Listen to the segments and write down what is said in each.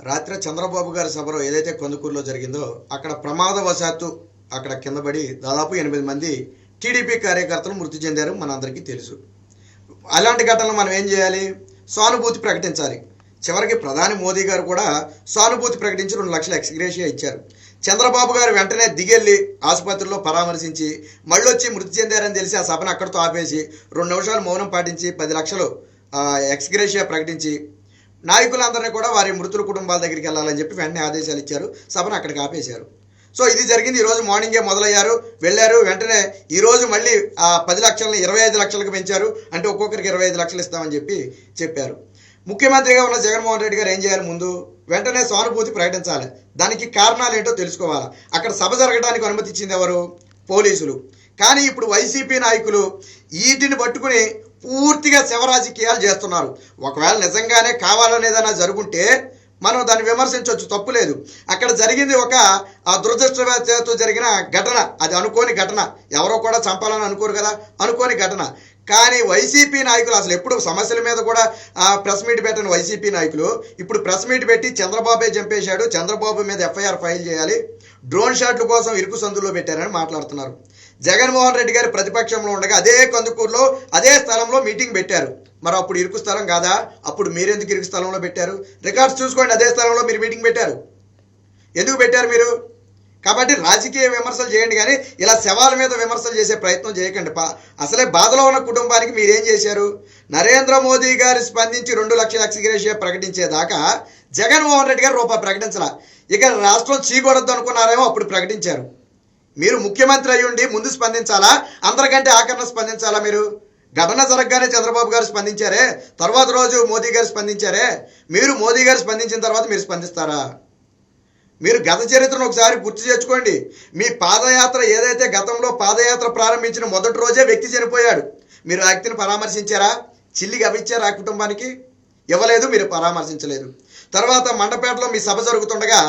రాత్రి చంద్రబాబు గారి సభలో ఏదైతే కొందుకూరులో జరిగిందో అక్కడ ప్రమాదవశాత్తు అక్కడ కిందపడి దాదాపు ఎనిమిది మంది టీడీపీ కార్యకర్తలు మృతి చెందారు మనందరికీ తెలుసు. అలాంటి ఘటనలు మనం ఏం చేయాలి? సానుభూతి ప్రకటించాలి. చివరికి ప్రధాని మోదీ గారు కూడా సానుభూతి ప్రకటించి రెండు లక్షల ఎక్స్గ్రేషియా ఇచ్చారు. చంద్రబాబు గారు వెంటనే దిగెళ్ళి ఆసుపత్రిలో పరామర్శించి మళ్ళీ వచ్చి మృతి చెందారని తెలిసి ఆ సభను అక్కడితో ఆపేసి రెండు నిమిషాలు మౌనం పాటించి పది లక్షలు ఎక్స్గ్రేషియా ప్రకటించి నాయకులందరినీ కూడా వారి మృతుల కుటుంబాల దగ్గరికి వెళ్ళాలని చెప్పి వెంటనే ఆదేశాలు ఇచ్చారు. సభను అక్కడికి ఆపేశారు. సో ఇది జరిగింది. ఈరోజు మార్నింగే మొదలయ్యారు. వెళ్ళారు. వెంటనే ఈరోజు మళ్ళీ ఆ పది లక్షలని ఇరవై ఐదు లక్షలకు పెంచారు. అంటే ఒక్కొక్కరికి ఇరవై ఐదు లక్షలు ఇస్తామని చెప్పి చెప్పారు. ముఖ్యమంత్రిగా ఉన్న జగన్మోహన్ రెడ్డి గారు ఏం చేయాలి ముందు? వెంటనే సానుభూతి ప్రకటించాలి. దానికి కారణాలు ఏంటో తెలుసుకోవాలి? అక్కడ సభ జరగడానికి అనుమతి ఇచ్చింది ఎవరు? పోలీసులు. కానీ ఇప్పుడు వైసీపీ నాయకులు వీటిని పట్టుకుని పూర్తిగా శివరాజకీయాలు చేస్తున్నారు. ఒకవేళ నిజంగానే కావాలనేదైనా జరుగుంటే మనం దాన్ని విమర్శించవచ్చు తప్పు లేదు. అక్కడ జరిగింది ఒక ఆ దురదృష్టవశాత్తు జరిగిన ఘటన. అది అనుకోని ఘటన. ఎవరో కూడా చంపాలని అనుకోరు కదా. అనుకోని ఘటన. కానీ వైసీపీ నాయకులు అసలు ఎప్పుడు సమస్యల మీద కూడా ఆ, ప్రెస్ మీట్ పెట్టిన వైసీపీ నాయకులు ఇప్పుడు ప్రెస్ మీట్ పెట్టి చంద్రబాబే చంపేశాడు చంద్రబాబు మీద ఎఫ్ఐఆర్ ఫైల్ చేయాలి డ్రోన్ షాట్ల కోసం ఇరుకు సందులో పెట్టారని మాట్లాడుతున్నారు. జగన్మోహన్ రెడ్డి గారు ప్రతిపక్షంలో ఉండగా అదే కందుకూరులో అదే స్థలంలో మీటింగ్ పెట్టారు. మరి అప్పుడు ఇరుకు స్థలం కాదా? అప్పుడు మీరెందుకు ఇరుకు స్థలంలో పెట్టారు? రికార్డ్స్ చూసుకోండి అదే స్థలంలో మీరు మీటింగ్ పెట్టారు. ఎందుకు పెట్టారు మీరు? కాబట్టి రాజకీయ విమర్శలు చేయండి కానీ ఇలా శవాల మీద విమర్శలు చేసే ప్రయత్నం చేయకండి. పా అసలే బాధలో ఉన్న కుటుంబానికి మీరేం చేశారు? నరేంద్ర మోదీ గారు స్పందించి రెండు లక్షల ఎక్స్గ్రేషియా ప్రకటించేదాకా జగన్మోహన్ రెడ్డి గారు రూపాయి ప్రకటించాల. ఇక రాష్ట్రం చీకొడద్దు అనుకున్నారేమో అప్పుడు ప్రకటించారు. మీరు ముఖ్యమంత్రి అయ్యుండి ముందు స్పందించాలా? అందరికంటే ఆఖరణ స్పందించాలా మీరు? ఘటన జరగగానే చంద్రబాబు గారు స్పందించారే? తర్వాత రోజు మోదీ గారు స్పందించారే? మీరు మోదీ గారు స్పందించిన తర్వాత మీరు స్పందిస్తారా? మీరు గత చరిత్రను ఒకసారి గుర్తు చేసుకోండి మీ పాదయాత్ర ఏదైతే గతంలో పాదయాత్ర ప్రారంభించిన మొదటి రోజే వ్యక్తి చనిపోయాడు. మీరు వ్యక్తిని పరామర్శించారా? చిల్లిగా అవిచ్చారా ఆ కుటుంబానికి? ఇవ్వలేదు మీరు పరామర్శించలేదు. తర్వాత మండపేటలో మీ సభ జరుగుతుండగా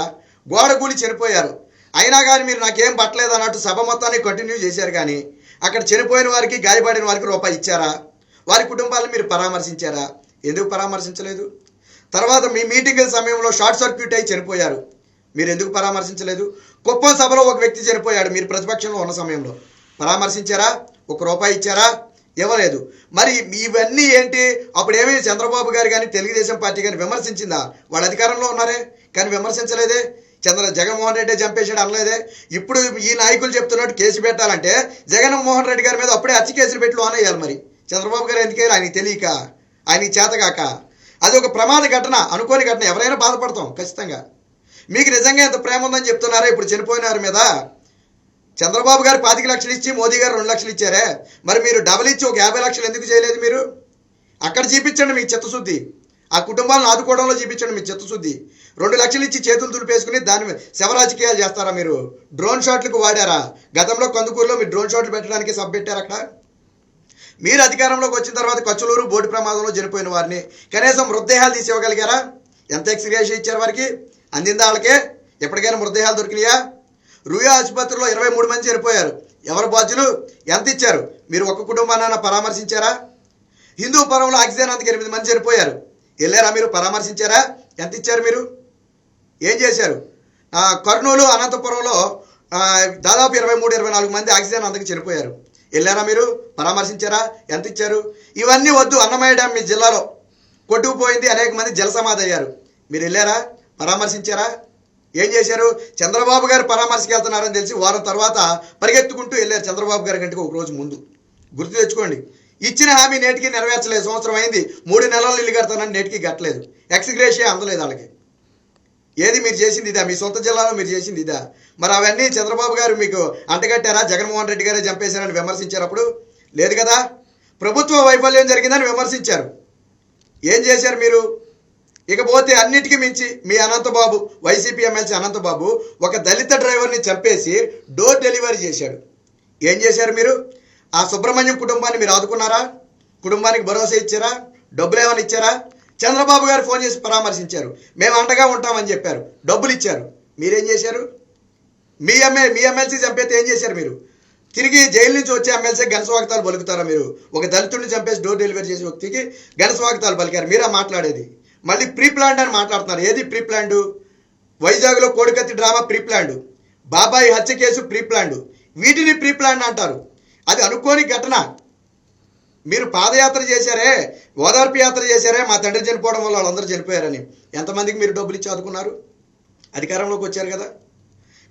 గోడ కూలి చనిపోయారు. అయినా కానీ మీరు నాకేం పట్టలేదు అన్నట్టు సభ మొత్తాన్ని కంటిన్యూ చేశారు కానీ అక్కడ చనిపోయిన వారికి గాయపడిన వారికి రూపాయి ఇచ్చారా? వారి కుటుంబాలను మీరు పరామర్శించారా? ఎందుకు పరామర్శించలేదు? తర్వాత మీ మీటింగుల సమయంలో షార్ట్ సర్క్యూట్ అయి చనిపోయారు. మీరు ఎందుకు పరామర్శించలేదు? కుప్పం సభలో ఒక వ్యక్తి చనిపోయాడు మీరు ప్రతిపక్షంలో ఉన్న సమయంలో. పరామర్శించారా? ఒక రూపాయి ఇచ్చారా? ఇవ్వలేదు. మరి ఇవన్నీ ఏంటి? అప్పుడు ఏమీ చంద్రబాబు గారు కానీ తెలుగుదేశం పార్టీ కానీ విమర్శించిందా? వాళ్ళ అధికారంలో ఉన్నారే? కానీ విమర్శించలేదే? చంద్ర జగన్మోహన్ రెడ్డి చంపేశాడు అనలేదే. ఇప్పుడు ఈ నాయకులు చెప్తున్నట్టు కేసు పెట్టాలంటే జగన్మోహన్ రెడ్డి గారి మీద అప్పుడే హత్య కేసులు పెట్టి లోన్ అయ్యాలి మరి. చంద్రబాబు గారు ఎందుకే ఆయన తెలియక ఆయనకి చేతగాక అది ఒక ప్రమాద ఘటన అనుకోని ఘటన. ఎవరైనా బాధపడతాం ఖచ్చితంగా. మీకు నిజంగా ఎంత ప్రేమ ఉందని చెప్తున్నారా? ఇప్పుడు చనిపోయిన వారి మీద చంద్రబాబు గారు పాతిక లక్షలు ఇచ్చి మోదీ గారు రెండు లక్షలు ఇచ్చారే. మరి మీరు డబల్ ఇచ్చి ఒక యాభై లక్షలు ఎందుకు చేయలేదు మీరు? అక్కడ చూపించండి మీకు చిత్తశుద్ధి. ఆ కుటుంబాలను ఆదుకోవడంలో చూపించండి మీ చిత్తశుద్ధి. రెండు లక్షలు ఇచ్చి చేతులు తులిపేసుకుని దాని శవ శవరాజకీయాలు చేస్తారా మీరు? డ్రోన్ షాట్లకు వాడారా? గతంలో కందుకూరులో మీరు డ్రోన్ షాట్లు పెట్టడానికి సబ్ పెట్టారు అక్కడ? మీరు అధికారంలోకి వచ్చిన తర్వాత కచ్చులూరు బోటు ప్రమాదంలో చనిపోయిన వారిని కనీసం మృతదేహాలు తీసివ్వగలిగారా? ఎంత ఎక్స్గ్రేషన్ ఇచ్చారు వారికి? అందిందా వాళ్ళకే? ఎప్పటికైనా మృతదేహాలు దొరికినాయా? రుయా ఆసుపత్రిలో ఇరవై మూడు మంది చనిపోయారు. ఎవరు బాధ్యులు? ఎంత ఇచ్చారు? మీరు ఒక్క కుటుంబాన్ని పరామర్శించారా? హిందూ పరంలో ఆక్సిజన్ అందుకు ఎనిమిది మంది చనిపోయారు. వెళ్ళారా మీరు? పరామర్శించారా? ఎంత ఇచ్చారు మీరు? ఏం చేశారు? కర్నూలు అనంతపురంలో దాదాపు ఇరవై మూడు ఇరవై నాలుగు మంది ఆక్సిజన్ అందుకు చనిపోయారు వెళ్ళారా మీరు? పరామర్శించారా? ఎంత ఇచ్చారు? ఇవన్నీ వద్దు. అన్నమయ్య డ్యామ్ మీ జిల్లాలో కొట్టుకుపోయింది. అనేక మంది జలసమాధయ్యారు మీరు వెళ్ళారా? పరామర్శించారా? ఏం చేశారు? చంద్రబాబు గారు పరామర్శకెళ్తున్నారని తెలిసి వారం తర్వాత పరిగెత్తుకుంటూ వెళ్ళారు చంద్రబాబు గారి కంటే ఒక రోజు ముందు. గుర్తు తెచ్చుకోండి. ఇచ్చిన హామీ నేటికి నెరవేర్చలేదు. సంవత్సరం అయింది. మూడు నెలలు ఇల్లు కడతానని నేటికి కట్టలేదు. ఎక్స్గ్రేషియా అందలేదు వాళ్ళకి. ఏది మీరు చేసింది ఇదా? మీ సొంత జిల్లాలో మీరు చేసింది ఇదా? మరి అవన్నీ చంద్రబాబు గారు మీకు అంటగట్టారా? జగన్మోహన్ రెడ్డి గారే చంపేశారని విమర్శించారు అప్పుడు లేదు కదా? ప్రభుత్వ వైఫల్యం జరిగిందని విమర్శించారు. ఏం చేశారు మీరు? ఇకపోతే అన్నిటికీ మించి మీ అనంతబాబు వైసీపీ ఎమ్మెల్సీ అనంతబాబు ఒక దళిత డ్రైవర్ని చంపేసి డోర్ డెలివరీ చేశాడు. ఏం చేశారు మీరు? ఆ సుబ్రహ్మణ్యం కుటుంబాన్ని మీరు ఆదుకున్నారా? కుటుంబానికి భరోసా ఇచ్చారా? డబ్బులు ఏమైనా ఇచ్చారా? చంద్రబాబు గారు ఫోన్ చేసి పరామర్శించారు. మేము అండగా ఉంటామని చెప్పారు. డబ్బులు ఇచ్చారు. మీరేం చేశారు? మీ ఎమ్మె మీ ఎమ్మెల్సీ చంపేస్తే ఏం చేశారు మీరు? తిరిగి జైలు నుంచి వచ్చే ఎమ్మెల్సీ ఘన స్వాగతాలు పలుకుతారా మీరు? ఒక దళితుడిని చంపేసి డోర్ డెలివరీ చేసే వ్యక్తికి ఘన స్వాగతాలు పలికారు. మీరా మాట్లాడేది? మళ్ళీ ప్రీ ప్లాండ్ అని మాట్లాడుతున్నారు. ఏది ప్రీ ప్లాన్డ్ వైజాగ్లో కోడికత్తి డ్రామా ప్రీ ప్లాన్డ్ బాబాయి హత్య కేసు ప్రీ ప్లాన్డ్ వీటిని ప్రీ ప్లాండ్ అంటారు. అది అనుకోని ఘటన. మీరు పాదయాత్ర చేశారే ఓదార్పు యాత్ర చేశారే మా తండ్రి చనిపోవడం వల్ల వాళ్ళందరూ చనిపోయారని. ఎంతమందికి మీరు డబ్బులు ఇచ్చి ఆదుకున్నారు? అధికారంలోకి వచ్చారు కదా.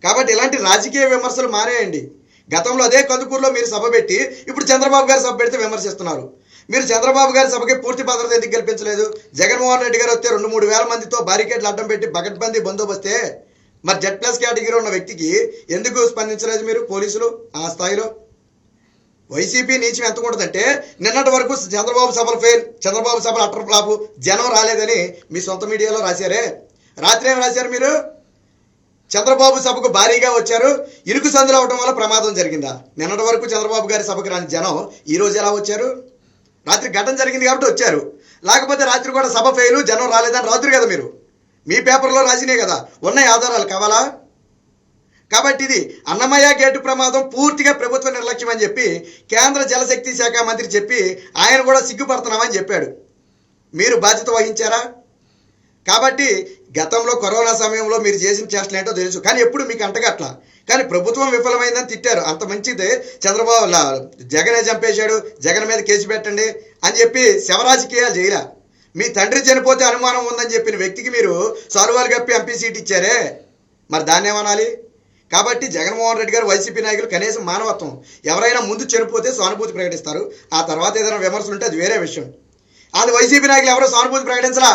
కాబట్టి ఇలాంటి రాజకీయ విమర్శలు మానేయండి. గతంలో అదే కందుకూరులో మీరు సభ పెట్టి ఇప్పుడు చంద్రబాబు గారు సభ పెడితే విమర్శిస్తున్నారు. మీరు చంద్రబాబు గారి సభకి పూర్తి భద్రత ఎందుకు కల్పించలేదు? జగన్మోహన్ రెడ్డి గారు వస్తే రెండు మూడు వేల మందితో బారికేడ్లు అడ్డం పెట్టి బగట్బందీ బందోబస్తే మరి జెడ్ ప్లస్ కేటగిరీ ఉన్న వ్యక్తికి ఎందుకు స్పందించలేదు మీరు? పోలీసులు ఆ స్థాయిలో? వైసీపీ నీచం ఎంత ఉంటుందంటే నిన్నటి వరకు చంద్రబాబు సభలు ఫెయిల్ చంద్రబాబు సభలు అటర్ ఫ్లాప్ జనం రాలేదని మీ సొంత మీడియాలో రాశారే. రాత్రి ఏం రాశారు మీరు? చంద్రబాబు సభకు భారీగా వచ్చారు. ఇరుకు సందులు అవడం వల్ల ప్రమాదం జరిగిందా? నిన్నటి వరకు చంద్రబాబు గారి సభకు రాని జనం ఈరోజు ఎలా వచ్చారు? రాత్రి ఘటన జరిగింది కాబట్టి వచ్చారు. లేకపోతే రాత్రి కూడా సభ ఫెయిల్ జనం రాలేదని రాత్రి కదా మీరు. మీ పేపర్లో రాసినే కదా. ఉన్నాయి ఆధారాలు కావాలా? కాబట్టి ఇది అన్నమయ్య గేటు ప్రమాదం పూర్తిగా ప్రభుత్వ నిర్లక్ష్యం అని చెప్పి కేంద్ర జలశక్తి శాఖ మంత్రి చెప్పి ఆయన కూడా సిగ్గుపడుతున్నామని చెప్పాడు. మీరు బాధ్యత వహించారా? కాబట్టి గతంలో కరోనా సమయంలో మీరు చేసిన చేష్టలు ఏంటో తెలుసు. కానీ ఎప్పుడు మీకు అంటగట్ల కానీ ప్రభుత్వం విఫలమైందని తిట్టారు. అంత మంచిదే. చంద్రబాబు జగనే చంపేశాడు. జగన్ మీద కేసు పెట్టండి అని చెప్పి శవరాజకీయాలు చేయలే. మీ తండ్రి చనిపోతే అనుమానం ఉందని చెప్పిన వ్యక్తికి మీరు సారువాలు కప్పి ఎంపీ సీట్ ఇచ్చారే. మరి దాన్ని ఏమనాలి? కాబట్టి జగన్మోహన్ రెడ్డి గారు వైసీపీ నాయకులు కనీసం మానవత్వం. ఎవరైనా ముందు చనిపోతే సానుభూతి ప్రకటిస్తారు. ఆ తర్వాత ఏదైనా విమర్శలు ఉంటే అది వేరే విషయం. అది వైసీపీ నాయకులు ఎవరో సానుభూతి ప్రకటించరా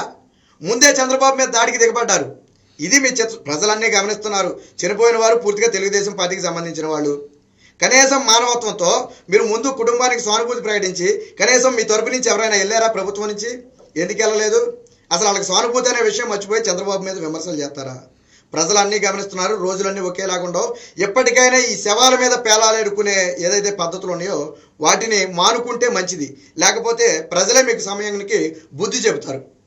ముందే చంద్రబాబు మీద దాడికి దిగబడ్డారు. ఇది మీ చిత్ర ప్రజలన్నీ గమనిస్తున్నారు. చనిపోయిన వారు పూర్తిగా తెలుగుదేశం పార్టీకి సంబంధించిన వాళ్ళు. కనీసం మానవత్వంతో మీరు ముందు కుటుంబానికి సానుభూతి ప్రకటించి కనీసం మీ తరపు నుంచి ఎవరైనా వెళ్ళారా ప్రభుత్వం నుంచి? ఎందుకు వెళ్ళలేదు? అసలు వాళ్ళకి సానుభూతి అనే విషయం మర్చిపోయి చంద్రబాబు మీద విమర్శలు చేస్తారా? ప్రజలు అన్నీ గమనిస్తున్నారు రోజులన్నీ ఒకేలాగుండవు ఎప్పటికైనా ఈ శవాల మీద పేలాలెడుకునే ఏదైతే పద్ధతులు ఉన్నాయో వాటిని మానుకుంటే మంచిది. లేకపోతే ప్రజలే మీకు సమయానికి బుద్ధి చెబుతారు.